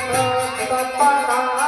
Bye.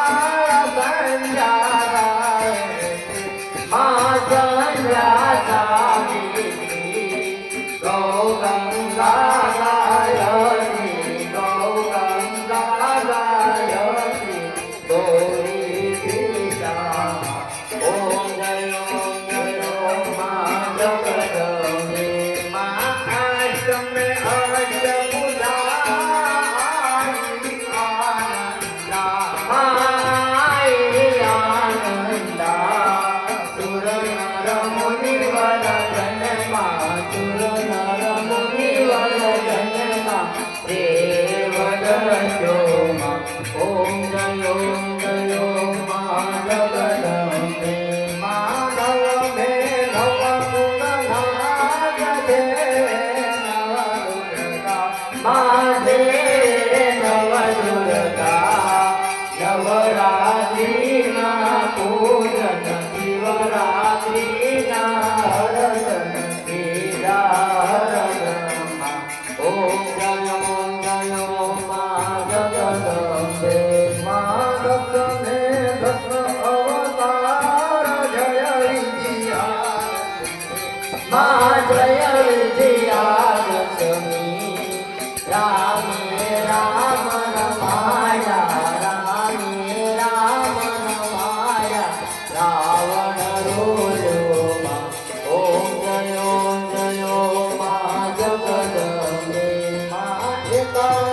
Bye.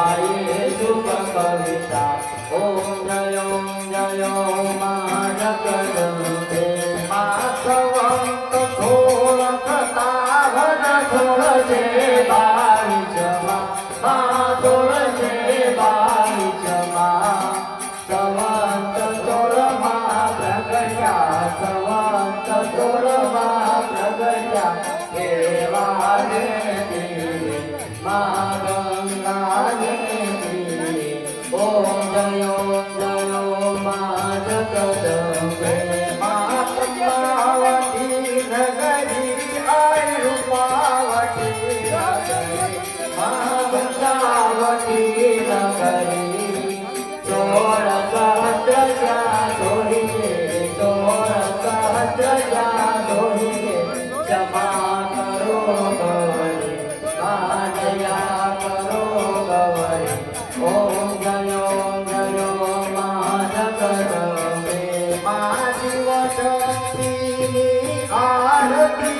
ગાયે શુભ કવિતા ઓમ જય જય મહાનકરંતે માધવંત થોર કથા ભન થોર જે બા go, go, go,